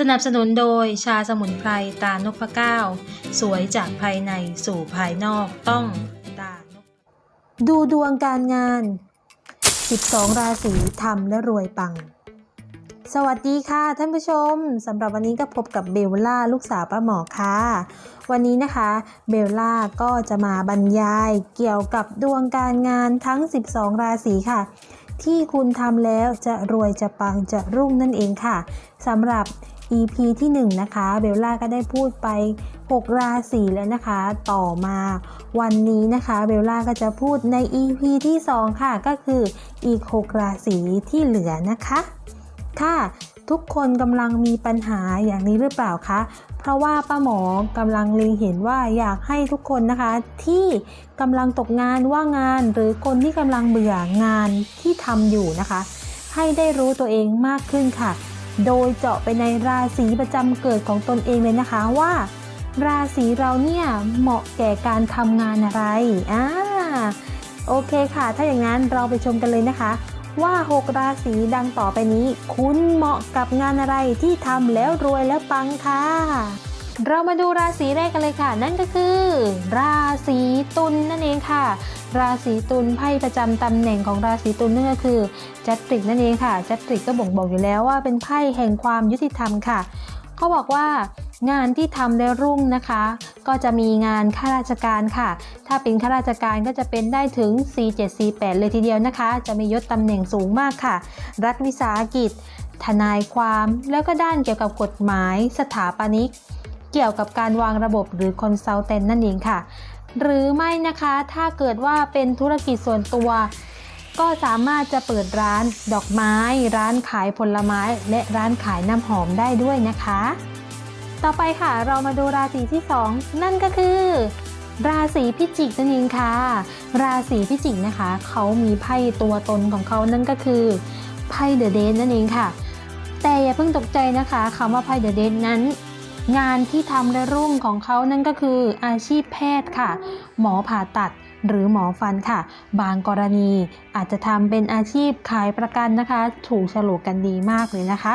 สนับสนุนโดยชาสมุนไพรตานพเก้า สวยจากภายในสู่ภายนอกต้องตาดูดวงการงาน 12 ราศีทำและรวยปัง สวัสดีค่ะท่านผู้ชมสำหรับวันนี้ก็พบกับเบลล่าลูกสาวป้าหมอค่ะ วันนี้นะคะเบลล่าก็จะมาบรรยายเกี่ยวกับดวงการงานทั้ง 12 ราศีค่ะที่คุณทำแล้วจะรวยจะปังจะรุ่งนั่นเองค่ะสำหรับ EP ที่ 1 นะคะ เบลล่าก็ได้พูดไป 6 ราศีแล้วนะคะ ต่อมาวันนี้นะคะ เบลล่าก็จะพูดใน EP ที่ 2 ค่ะ ก็คืออีก 6 ราศีที่เหลือนะคะค่ะทุกคนกำลังมีปัญหาอย่างนี้หรือเปล่าคะ เพราะว่าป้าหมอกำลังเล็งเห็นว่าอยากให้ทุกคนนะคะ ที่กำลังตกงานว่างงาน หรือคนที่กำลังเบื่องานที่ทำอยู่นะคะ ให้ได้รู้ตัวเองมากขึ้นค่ะ โดยเจาะไปในราศีประจำเกิดของตนเองเลยนะคะว่า ราศีเราเนี่ยเหมาะแก่การทำงานอะไรอ่าโอเคค่ะ ถ้าอย่างนั้นเราไปชมกันเลยนะคะ ว่า 6 ราศีดังต่อไปนี้ คุณเหมาะกับงานอะไรที่ทำแล้วรวยแล้วปังค่ะ เรามาดูราศีแรกกันเลยค่ะ นั่นก็คือ ราศีตุลนั่นเองค่ะ ราศีตุลไพ่ประจำตำแหน่งของราศีตุลนั่นก็คือจัตริกนั่นเองค่ะจัตริกก็บ่งบอกอยู่แล้วว่าเป็นไพ่แห่งความยุติธรรมค่ะเขาบอกว่างานที่ทำได้รุ่งนะคะ ก็จะมีงานข้าราชการค่ะ ถ้าเป็นข้าราชการก็จะเป็นได้ถึง C7 C8 เลยทีเดียวนะคะ จะมียศตำแหน่งสูงมากค่ะ รัฐวิสาหกิจ ทนายความ แล้วก็ด้านเกี่ยวกับกฎหมาย สถาปนิก เกี่ยวกับการวางระบบหรือคอนซัลเทนนั่นเองค่ะ หรือไม่นะคะถ้าเกิดว่าเป็นธุรกิจส่วนตัว ก็สามารถจะเปิดร้านดอกไม้ ร้านขายผลไม้ และร้านขายน้ำหอมได้ด้วยนะคะ ต่อไปค่ะเรามาดูราศีที่ 2 นั่นก็คือราศีพิจิกนั่นเองค่ะ ราศีพิจิกนะคะ เขามีไพ่ตัวตนของเขานั่นก็คือไพ่เดอะเดนนั่นเองค่ะ แต่อย่าเพิ่งตกใจนะคะคำว่าไพ่เดอะเดนนั้น งานที่ทำและรุ่งของเขานั่นก็คืออาชีพแพทย์ค่ะ หมอผ่าตัดหรือหมอฟันค่ะ บางกรณีอาจจะทำเป็นอาชีพขายประกันนะคะ ถูกฉลกกันดีมากเลยนะคะ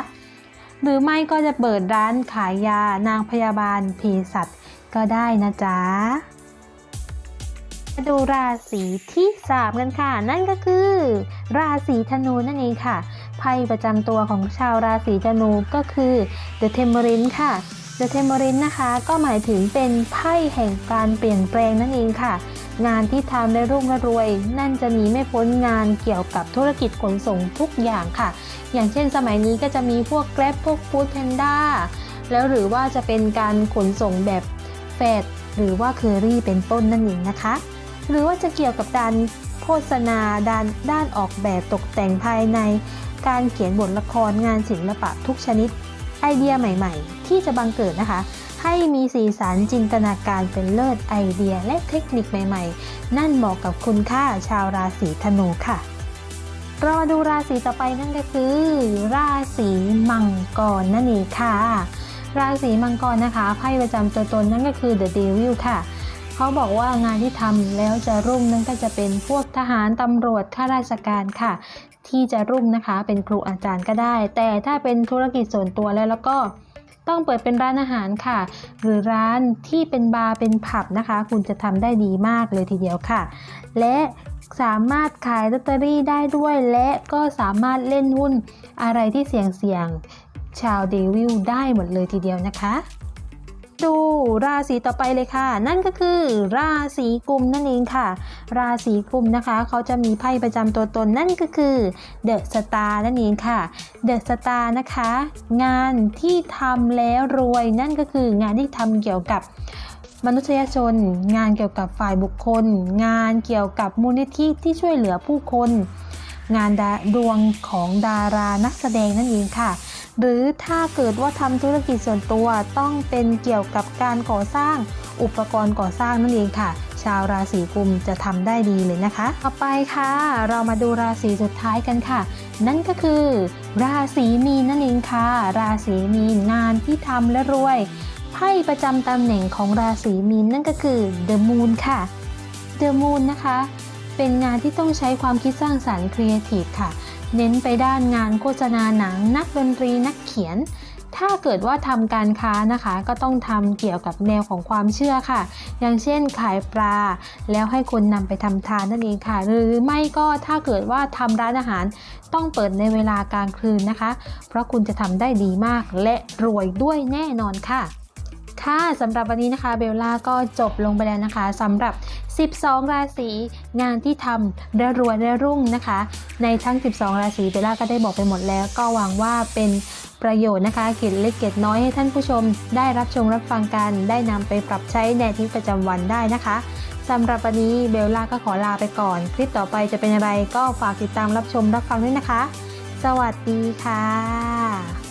หรือไม่ก็จะเปิดร้านขายยานางพยาบาลเภสัชก็ได้นะจ๊ะมาดูราศีที่สามกันค่ะ นั่นก็คือ ราศีธนูนั่นเองค่ะไพ่ประจำตัวของชาวราศีธนูก็คือ The Temperance ค่ะ The t e m e r i n นะคะ ก็หมายถึงเป็นไพ่แห่งการเปลี่ยนแปลงนั่นเองค่ะ งานที่ทำได้รุ่งรวย นั่นจะหนีไม่พ้นงานเกี่ยวกับธุรกิจขนส่งทุกอย่างค่ะ อย่างเช่นสมัยนี้ก็จะมีพวก Grab พวก Food Panda แล้วหรือว่าจะเป็นการขนส่งแบบแฟดหรือว่าเคอรี่เป็นต้นนั่นเองนะคะ หรือว่าจะเกี่ยวกับการโฆษณาด้านด้านออกแบบตกแต่งภายใน การเขียนบทละครงานศิลปะทุกชนิด ไอเดียใหม่ๆ ที่จะบังเกิดนะคะ ให้มีสีสันจินตนาการเป็นเลิศไอเดียและเทคนิคใหม่ๆ นั่นเหมาะกับคุณค่าชาวราศีธนูค่ะรอดูราศีต่อไปนั่นก็คือ ราศีมังกรนั่นเองค่ะ ราศีมังกรนะคะไพ่ประจำตัวตนนั่นก็คือ The Devil ค่ะเขาบอกว่างานที่ทำแล้วจะรุ่งนั่นก็จะเป็นพวกทหารตำรวจข้าราชการค่ะ ที่จะรุ่งนะคะ เป็นครูอาจารย์ก็ได้ แต่ถ้าเป็นธุรกิจส่วนตัวแล้วแล้วก็ต้องเปิดเป็นร้านอาหารค่ะ หรือร้านที่เป็นบาร์เป็นผับนะคะ คุณจะทำได้ดีมากเลยทีเดียวค่ะ และสามารถขายลอตเตอรี่ได้ด้วย และก็สามารถเล่นหุ้นอะไรที่เสี่ยงๆชาวเดวิลได้หมดเลยทีเดียวนะคะ ดูราศีต่อไปเลยค่ะ นั่นก็คือ ราศีกุมนั่นเองค่ะ ราศีกุมนะคะเขาจะมีไพ่ประจำตัวตนนั่นก็คือเดอะสตาร์นั่นเองค่ะเดอะสตาร์นะคะ งานที่ทำแล้วรวยนั่นก็คืองานที่ทำเกี่ยวกับมนุษยชน งานเกี่ยวกับฝ่ายบุคคล งานเกี่ยวกับมูลนิธิที่ช่วยเหลือผู้คน งานดาดวงของดารานักแสดงนั่นเองค่ะ หรือถ้าเกิดว่าทำธุรกิจส่วนตัวต้องเป็นเกี่ยวกับการก่อสร้างอุปกรณ์ก่อสร้างนั่นเองค่ะ ชาวราศีกุมจะทำได้ดีเลยนะคะ ต่อไปค่ะ เรามาดูราศีสุดท้ายกันค่ะ นั่นก็คือ ราศีมีนนั่นเองค่ะ ราศีมีนงานที่ทำและรวยไพ่ประจำตำแหน่งของราศีมีนนั่นก็คือ The Moon ค่ะ The Moon นะคะ เป็นงานที่ต้องใช้ความคิดสร้างสรรค์ครีเอทีฟค่ะ เน้นไปด้านงานโฆษณาหนังนักดนตรีนักเขียน ถ้าเกิดว่าทำการค้านะคะ ก็ต้องทำเกี่ยวกับแนวของความเชื่อค่ะ อย่างเช่นขายปลา แล้วให้คนนำไปทำทานนั่นเองค่ะ หรือไม่ก็ถ้าเกิดว่าทำร้านอาหารต้องเปิดในเวลากลางคืนนะคะ เพราะคุณจะทำได้ดีมากและรวยด้วยแน่นอนค่ะ ค่ะสำหรับวันนี้นะคะเบลล่าก็จบลงไปแล้วนะคะสำหรับ 12 ราศีงานที่ทำได้รวยได้รุ่งนะคะ ในทั้ง 12 ราศีเบลล่าก็ได้บอกไปหมดแล้ว ก็หวังว่าเป็นประโยชน์นะคะเกร็ดเล็กเกร็ดน้อยให้ท่านผู้ชม ได้รับชมรับฟังกัน ได้นำไปปรับใช้ในชีวิตประจำวันได้นะคะสำหรับวันนี้เบลล่าก็ขอลาไปก่อน คลิปต่อไปจะเป็นอะไรก็ฝากติดตามรับชมรับฟังด้วยนะคะ สวัสดีค่ะ